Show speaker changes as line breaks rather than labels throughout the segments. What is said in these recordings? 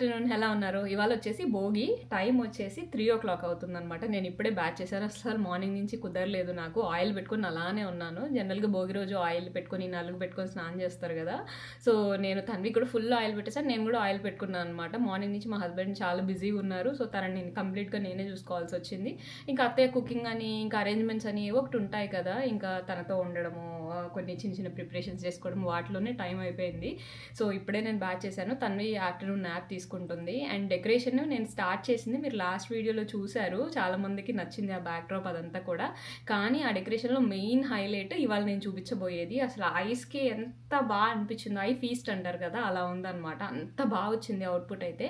Afternoon ఎలా ఉన్నారు? ఇవాళ వచ్చేసి భోగి టైం వచ్చేసి త్రీ ఓ క్లాక్ అవుతుందనమాట నేను ఇప్పుడే బ్యాచ్ చేశాను. అసలు మార్నింగ్ నుంచి కుదరలేదు నాకు. ఆయిల్ పెట్టుకుని అలానే ఉన్నాను. జనరల్గా భోగి రోజు ఆయిల్ పెట్టుకొని నలుగు పెట్టుకొని స్నానం చేస్తారు కదా. సో నేను తనవి కూడా ఫుల్ ఆయిల్ పెట్టేసాను నేను కూడా ఆయిల్ పెట్టుకున్నాను అనమాట మార్నింగ్ నుంచి మా హస్బెండ్ చాలా బిజీగా ఉన్నారు. సో తనని నేను కంప్లీట్గా నేనే చూసుకోవాల్సి వచ్చింది. ఇంకా అత్తయ్య కుకింగ్ అని ఇంకా అరేంజ్మెంట్స్ అని ఏవో ఒకటి ఉంటాయి కదా. ఇంకా తనతో ఉండడము కొన్ని చిన్న చిన్న ప్రిపరేషన్స్ చేసుకోవడం వాటిలోనే టైం అయిపోయింది. సో ఇప్పుడే నేను బ్యాచ్ చేశాను. తన్వి ఆఫ్టర్నూన్ యాప్ తీసుకుంటుంది. అండ్ డెకరేషన్ నేను స్టార్ట్ చేసింది మీరు లాస్ట్ వీడియోలో చూశారు. చాలామందికి నచ్చింది ఆ బ్యాక్ డ్రాప్ అదంతా కూడా. కానీ ఆ డెకరేషన్లో మెయిన్ హైలైట్ ఇవాళ నేను చూపించబోయేది. అసలు ఐస్కి ఎంత బాగా అనిపించిందో ఐ ఫీస్ట్ అంటారు కదా అలా ఉందన్నమాట. అంత బాగా వచ్చింది అవుట్పుట్ అయితే.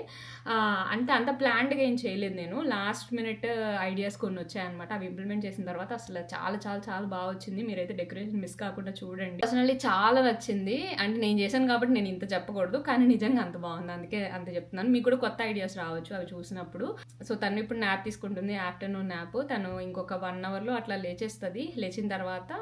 అంటే అంత ప్లాన్డ్గా ఏం చేయలేదు నేను. లాస్ట్ మినిట్ ఐడియాస్ కొన్ని వచ్చాయన్నమాట. అవి ఇంప్లిమెంట్ చేసిన తర్వాత అసలు చాలా చాలా చాలా బాగా వచ్చింది. మీరైతే డెకరేషన్ మిస్ కాకుండా చూడండి. పర్సనల్లీ చాలా నచ్చింది. అంటే నేను చేశాను కాబట్టి నేను ఇంత చెప్పకూడదు. కానీ నిజంగా అంత బాగుంది. అందుకే అంత చెప్తున్నాను. మీకు కూడా కొత్త ఐడియాస్ రావచ్చు అవి చూసినప్పుడు. సో తను ఇప్పుడు నాప్ తీసుకుంటుంది. Afternoon nap. తను ఇంకొక వన్ అవర్లో అట్లా లేచేస్తుంది. లేచిన తర్వాత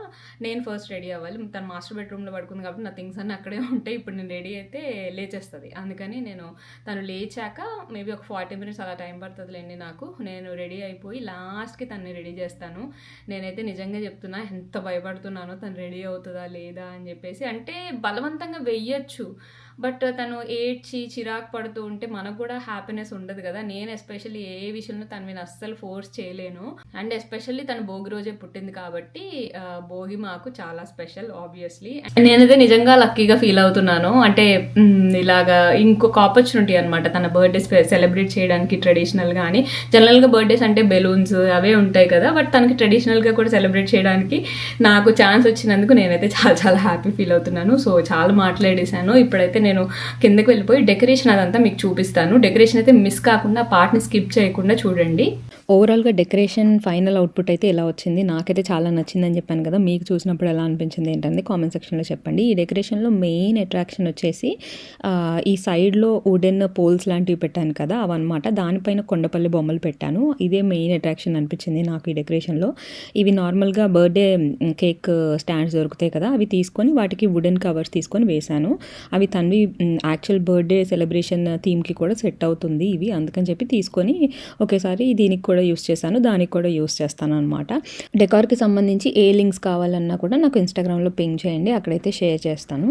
నేను ఫస్ట్ రెడీ అవ్వాలి. తను మాస్టర్ బెడ్రూమ్లో పడుకుంది కాబట్టి నా థింగ్స్ అన్నీ అక్కడే ఉంటాయి. ఇప్పుడు నేను రెడీ అయితే లేచేస్తుంది. అందుకని నేను తను లేచాక మేబీ ఒక ఫార్టీ మినిట్స్ అలా టైం పడుతుందిలేండి నాకు. నేను రెడీ అయిపోయి లాస్ట్కి తన్ని రెడీ చేస్తాను. నేనైతే నిజంగా చెప్తున్నా ఎంత భయపడుతున్నానో తను రెడీ అవుతుందా లేదా అని చెప్పేసి అంటే బలవంతంగా వెయ్యొచ్చు. బట్ తను ఏడ్చి చిరాకు పడుతూ ఉంటే మనకు కూడా హ్యాపీనెస్ ఉండదు కదా. నేను ఎస్పెషల్లీ ఏ విషయంలో తను నేను అస్సలు ఫోర్స్ చేయలేను. అండ్ ఎస్పెషల్లీ తను భోగి రోజే పుట్టింది కాబట్టి భోగి మాకు చాలా స్పెషల్ ఆబ్వియస్లీ నేనైతే నిజంగా లక్కీగా ఫీల్ అవుతున్నాను. అంటే ఇలాగా ఇంకొక ఆపర్చునిటీ అనమాట తన బర్త్డే సెలబ్రేట్ చేయడానికి ట్రెడిషనల్ కానీ జనరల్గా బర్త్డేస్ అంటే బెలూన్స్ అవే ఉంటాయి కదా. బట్ తనకి ట్రెడిషనల్గా కూడా సెలబ్రేట్ చేయడానికి నాకు ఛాన్స్ వచ్చినందుకు నేనైతే చాలా చాలా హ్యాపీ ఫీల్ అవుతున్నాను. సో చాలా మాట్లాడేశాను. ఇప్పుడైతే నేను కిందకి వెళ్ళిపోయి డెకరేషన్ అదంతా మీకు చూపిస్తాను. డెకరేషన్ అయితే మిస్ కాకుండా పార్ట్ని స్కిప్ చేయకుండా చూడండి.
ఓవరాల్గా డెకరేషన్ ఫైనల్ అవుట్పుట్ అయితే ఎలా వచ్చింది? నాకైతే చాలా నచ్చిందని చెప్పాను కదా. మీకు చూసినప్పుడు ఎలా అనిపించింది ఏంటంటే కామెంట్ సెక్షన్లో చెప్పండి. ఈ డెకరేషన్లో మెయిన్ అట్రాక్షన్ వచ్చేసి ఈ సైడ్లో వుడెన్ పోల్స్ లాంటివి పెట్టాను కదా అవన్నమాట. దానిపైన కొండపల్లి బొమ్మలు పెట్టాను. ఇదే మెయిన్ అట్రాక్షన్ అనిపించింది నాకు ఈ డెకరేషన్లో ఇవి నార్మల్గా బర్త్డే కేక్ స్టాండ్స్ దొరుకుతాయి కదా అవి తీసుకొని వాటికి వుడెన్ కవర్స్ తీసుకొని వేశాను. అవి తన్వి యాక్చువల్ బర్త్డే సెలబ్రేషన్ థీమ్కి కూడా సెట్ అవుతుంది ఇవి. అందుకని చెప్పి తీసుకొని ఒకేసారి దీనికి కూడా యూస్ చేశాను దానికి కూడా యూస్ చేస్తాను అనమాట డెకార్కి సంబంధించి ఏ లింక్స్ కావాలన్నా కూడా నాకు ఇన్స్టాగ్రామ్లో పింగ్ చేయండి అక్కడైతే షేర్ చేస్తాను.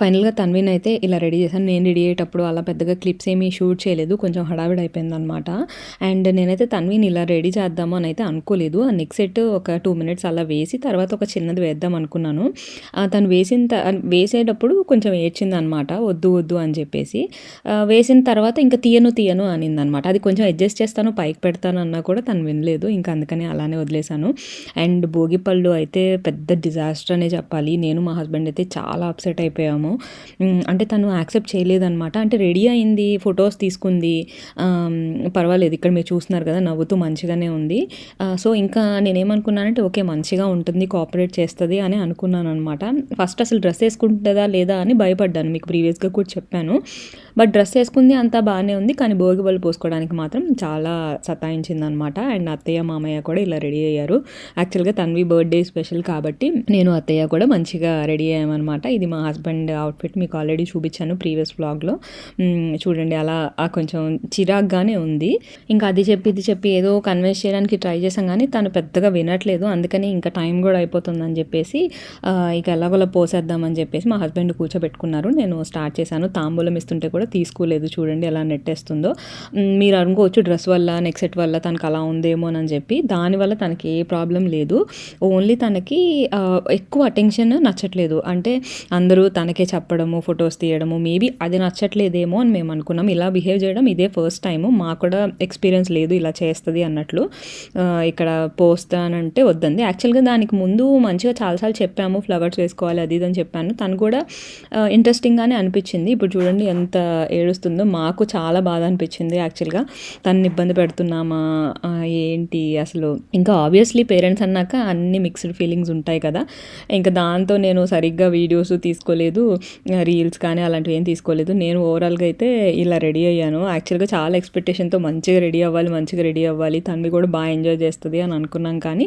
ఫైనల్గా తన్విన్ అయితే ఇలా రెడీ చేశాను. నేను రెడీ అయ్యేటప్పుడు అలా పెద్దగా క్లిప్స్ ఏమీ షూట్ చేయలేదు. కొంచెం హడావిడి అయిపోయింది అనమాట అండ్ నేనైతే తన్విన్ ఇలా రెడీ చేద్దాము అని అయితే అనుకోలేదు. ఆ నెక్ సెట్ ఒక టూ మినిట్స్ అలా వేసి తర్వాత ఒక చిన్నది వేద్దాం అనుకున్నాను. తను వేసిన త- వేసేటప్పుడు కొంచెం ఏడ్చింది అనమాట వద్దు వద్దు అని చెప్పేసి. వేసిన తర్వాత ఇంకా తీయను తీయను అనింది అనమాట అది కొంచెం అడ్జస్ట్ చేస్తాను పైకి పెడతాను అన్నా కూడా తను వినలేదు. ఇంకా అందుకని అలానే వదిలేశాను. అండ్ భోగి పళ్ళు అయితే పెద్ద డిజాస్టర్ అనే చెప్పాలి. నేను మా హస్బెండ్ అయితే చాలా అప్సెట్ అయిపోయాము. ఉమ్, అంటే తను యాక్సెప్ట్ చేయలేదనమాట అంటే రెడీ అయింది ఫొటోస్ తీసుకుంది. పర్వాలేదు ఇక్కడ మీరు చూస్తున్నారు కదా నవ్వుతూ మంచిగానే ఉంది. సో ఇంకా నేనేమనుకున్నానంటే ఓకే మంచిగా ఉంటుంది కోఆపరేట్ చేస్తుంది అని అనుకున్నాను అనమాట ఫస్ట్ అసలు డ్రెస్ వేసుకుంటుందా లేదా అని భయపడ్డాను మీకు ప్రీవియస్గా కూడా చెప్పాను. బట్ డ్రెస్ వేసుకుంది అంతా బాగానే ఉంది కానీ భోగి బళ్ళు పోసుకోవడానికి మాత్రం చాలా సతాయించింది అనమాట అండ్ అత్తయ్య మామయ్య కూడా ఇలా రెడీ అయ్యారు. యాక్చువల్గా తన్వి బర్త్డే స్పెషల్ కాబట్టి నేను అత్తయ్య కూడా మంచిగా రెడీ అయ్యామన్నమాట ఇది మా హస్బెండ్ అవుట్ఫిట్ మీకు ఆల్రెడీ చూపించాను ప్రీవియస్ బ్లాగ్లో చూడండి అలా కొంచెం చిరాగ్గానే ఉంది. ఇంకా అది చెప్పి ఇది చెప్పి ఏదో కన్విన్స్ చేయడానికి ట్రై చేసాం కానీ తను పెద్దగా వినట్లేదు. అందుకని ఇంకా టైం కూడా అయిపోతుందని చెప్పేసి ఇక ఎలాగోలా పోసేద్దామని చెప్పేసి మా హస్బెండ్ కూర్చోబెట్టుకున్నారు. నేను స్టార్ట్ చేశాను తాంబూలం ఇస్తుంటే కూడా తీసుకోలేదు చూడండి ఎలా నెట్టేస్తుందో. మీరు అనుకోవచ్చు డ్రెస్ వల్ల నెక్ సెట్ వల్ల తనకు అలా ఉందేమో అని చెప్పి దానివల్ల తనకి ఏ ప్రాబ్లం లేదు. ఓన్లీ తనకి ఎక్కువ అటెన్షన్ నచ్చట్లేదు. అంటే అందరూ తనకే చెప్పడము ఫొటోస్ తీయడము మేబీ అది నచ్చట్లేదేమో అని మేము అనుకున్నాం. ఇలా బిహేవ్ చేయడం ఇదే ఫస్ట్ టైము. మాకు కూడా ఎక్స్పీరియన్స్ లేదు ఇలా చేస్తుంది అన్నట్లు. ఇక్కడ పోస్తానంటే వద్దంది యాక్చువల్గా దానికి ముందు మంచిగా చాలాసార్లు చెప్పాము ఫ్లవర్స్ వేసుకోవాలి అది ఇది అని చెప్పాను. తను కూడా ఇంట్రెస్టింగ్గానే అనిపించింది. ఇప్పుడు చూడండి ఎంత ఏడుస్తుందో మాకు చాలా బాధ అనిపించింది యాక్చువల్గా. తనని ఇబ్బంది పెడుతున్నామా ఏంటి అసలు? ఇంకా ఆబ్వియస్లీ పేరెంట్స్ అన్నాక అన్ని మిక్స్డ్ ఫీలింగ్స్ ఉంటాయి కదా. ఇంకా దాంతో నేను సరిగ్గా వీడియోస్ తీసుకోలేదు రీల్స్ కానీ అలాంటివి ఏం తీసుకోలేదు. నేను ఓవరాల్గా అయితే ఇలా రెడీ అయ్యాను. యాక్చువల్గా చాలా ఎక్స్పెక్టేషన్తో మంచిగా రెడీ అవ్వాలి మంచిగా రెడీ అవ్వాలి. తనవి కూడా బాగా ఎంజాయ్ చేస్తుంది అని అనుకున్నాం కానీ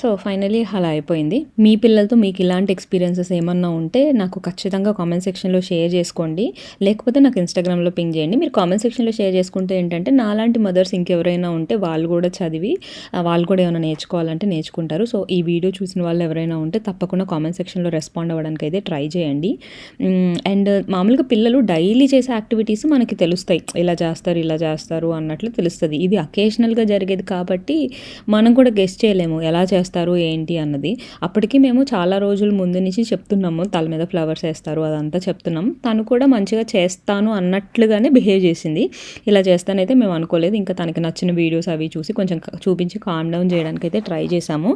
సో ఫైనలీ అలా అయిపోయింది. మీ పిల్లలతో మీకు ఇలాంటి ఎక్స్పీరియన్సెస్ ఏమన్నా ఉంటే నాకు ఖచ్చితంగా కామెంట్ సెక్షన్లో షేర్ చేసుకోండి. లేక లేకపోతే నాకు ఇన్స్టాగ్రామ్లో పింగ్ చేయండి. మీరు కామెంట్ సెక్షన్లో షేర్ చేసుకుంటే ఏంటంటే నాలాంటి మదర్స్ ఇంకెవరైనా ఉంటే వాళ్ళు కూడా చదివి వాళ్ళు కూడా ఏమైనా నేర్చుకోవాలంటే నేర్చుకుంటారు. సో ఈ వీడియో చూసిన వాళ్ళు ఎవరైనా ఉంటే తప్పకుండా కామెంట్ సెక్షన్లో రెస్పాండ్ అవ్వడానికి అయితే ట్రై చేయండి. అండ్ మామూలుగా పిల్లలు డైలీ చేసే యాక్టివిటీస్ మనకి తెలుస్తాయి. ఇలా చేస్తారు ఇలా చేస్తారు అన్నట్లు తెలుస్తుంది. ఇది అకేషనల్గా జరిగేది కాబట్టి మనం కూడా గెస్ట్ చేయలేము. ఎలా చేస్తారు ఏంటి అన్నది. అప్పటికి మేము చాలా రోజుల ముందు నుంచి చెప్తున్నాము. తల మీద ఫ్లవర్స్ వేస్తారు అదంతా చెప్తున్నాం. తను కూడా మంచిగా చే చేస్తాను అన్నట్లుగానే బిహేవ్ చేసింది. ఇలా చేస్తానైతే మేము అనుకోలేదు. ఇంకా తనకి నచ్చిన వీడియోస్ అవి చూసి కొంచెం చూపించి కామ్ డౌన్ చేయడానికి అయితే ట్రై చేశాము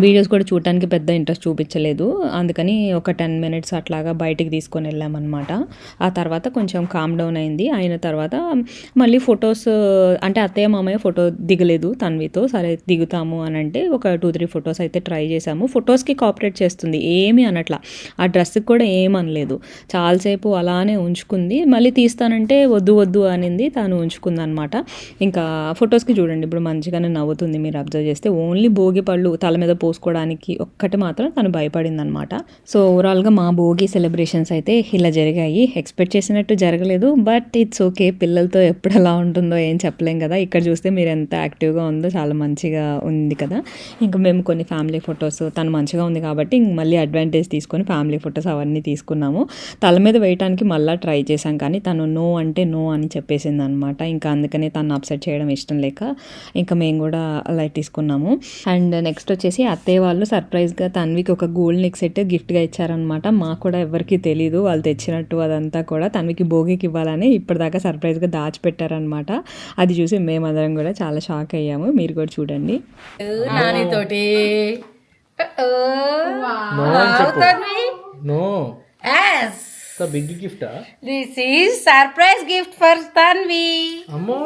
వీడియోస్ కూడా చూడటానికి పెద్ద ఇంట్రెస్ట్ చూపించలేదు. అందుకని ఒక టెన్ మినిట్స్ అట్లాగా బయటికి తీసుకొని వెళ్ళామన్నమాట. ఆ తర్వాత కొంచెం కామ్ డౌన్ అయింది. అయిన తర్వాత మళ్ళీ ఫొటోస్ అంటే అత్తయ్య మామయ్య ఫోటో దిగలేదు తన్వితో. సరే దిగుతాము అని అంటే ఒక టూ త్రీ ఫొటోస్ అయితే ట్రై చేశాము. ఫొటోస్కి కాపరేట్ చేస్తుంది. ఏమీ అనట్లా. ఆ డ్రెస్కి కూడా ఏమనలేదు చాలాసేపు అలానే ఉంచుకుంది. మళ్ళీ తీస్తానంటే వద్దు వద్దు అనింది. తను ఉంచుకుంది అనమాట ఇంకా ఫొటోస్కి చూడండి. ఇప్పుడు మంచిగానే నవ్వుతుంది. మీరు అబ్జర్వ్ చేస్తే. ఓన్లీ భోగి పళ్ళు తల మీద పోసుకోవడానికి ఒక్కటి మాత్రం తను భయపడిందనమాట. సో ఓవరాల్గా మా భోగి సెలబ్రేషన్స్ అయితే ఇలా జరిగాయి. ఎక్స్పెక్ట్ చేసినట్టు జరగలేదు. బట్ ఇట్స్ ఓకే పిల్లలతో ఎప్పుడు ఎలా ఉంటుందో ఏం చెప్పలేం కదా. ఇక్కడ చూస్తే మీరు ఎంత యాక్టివ్గా ఉందో చాలా మంచిగా ఉంది కదా. ఇంకా మేము కొన్ని ఫ్యామిలీ ఫొటోస్ తను మంచిగా ఉంది కాబట్టి ఇంక మళ్ళీ అడ్వాంటేజ్ తీసుకొని ఫ్యామిలీ ఫొటోస్ అవన్నీ తీసుకున్నాము. తల మీద వేయడానికి మళ్ళీ ట్రై చేశాం కానీ తను నో అంటే నో అని చెప్పేసింది అనమాట ఇంకా అందుకనే తను అప్సెట్ చేయడం ఇష్టం లేక ఇంకా మేము కూడా లైట్ తీసుకున్నాము. అండ్ నెక్స్ట్ వచ్చేసి అత్తయ్య వాళ్ళు సర్ప్రైజ్గా తన్వికి ఒక గోల్డ్ నెక్ సెట్ గిఫ్ట్గా ఇచ్చారనమాట మాకు కూడా ఎవరికి తెలీదు. వాళ్ళు తెచ్చినట్టు అదంతా కూడా తన్వికి భోగికి ఇవ్వాలని ఇప్పటిదాకా సర్ప్రైజ్గా దాచిపెట్టారనమాట అది చూసి మేమందరం కూడా చాలా షాక్ అయ్యాము. మీరు కూడా చూడండి.
నానితోటి.
No big గిఫ్టా
this is surprise gift for Tanvi
అమ్మో.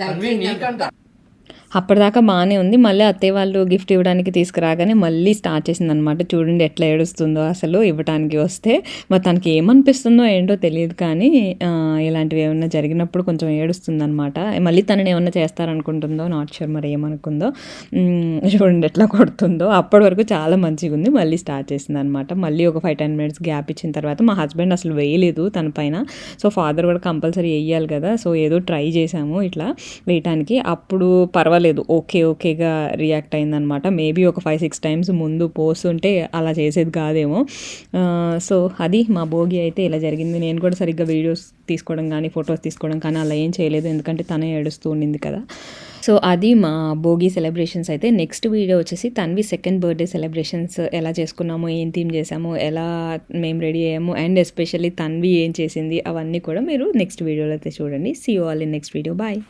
తన్వి నీకంట.
అప్పటిదాకా బాగానే ఉంది. మళ్ళీ అత్తయ్య వాళ్ళు గిఫ్ట్ ఇవ్వడానికి తీసుకురాగానే మళ్ళీ స్టార్ట్ చేసింది అనమాట చూడండి ఎట్లా ఏడుస్తుందో అసలు ఇవ్వడానికి వస్తే. మరి తనకి ఏమనిపిస్తుందో ఏంటో తెలియదు కానీ ఇలాంటివి ఏమైనా జరిగినప్పుడు కొంచెం ఏడుస్తుంది అనమాట మళ్ళీ తనని ఏమన్నా చేస్తారనుకుంటుందో నాట్ షూర్ మరి ఏమనుకుందో చూడండి ఎట్లా కొడుతుందో. అప్పటి వరకు చాలా మంచిగా ఉంది. మళ్ళీ స్టార్ట్ చేసింది అనమాట మళ్ళీ ఒక ఫైవ్ టెన్ మినిట్స్ గ్యాప్ ఇచ్చిన తర్వాత మా హస్బెండ్ అసలు వేయలేదు తన పైన. సో ఫాదర్ కూడా కంపల్సరీ వేయాలి కదా. సో ఏదో ట్రై చేశాము ఇట్లా వేయటానికి. అప్పుడు పర్వాలేదు. పర్వాలేదు. ఓకే ఓకేగా రియాక్ట్ అయిందనమాట మేబీ ఒక ఫైవ్ సిక్స్ టైమ్స్ ముందు పోస్తుంటే అలా చేసేది కాదేమో. సో అది మా భోగి అయితే ఇలా జరిగింది. నేను కూడా సరిగ్గా వీడియోస్ తీసుకోవడం కానీ ఫొటోస్ తీసుకోవడం కానీ అలా ఏం చేయలేదు. ఎందుకంటే తనే ఏడుస్తూ ఉండింది కదా. సో అది మా భోగి సెలబ్రేషన్స్ అయితే నెక్స్ట్ వీడియో వచ్చేసి తన్వి సెకండ్ బర్త్డే సెలబ్రేషన్స్. ఎలా చేసుకున్నాము ఏం థీమ్ చేసాము ఎలా మేము రెడీ అయ్యాము అండ్ ఎస్పెషల్లీ తన్వి ఏం చేసింది అవన్నీ కూడా మీరు నెక్స్ట్ వీడియోలో అయితే చూడండి. See you all in next video bye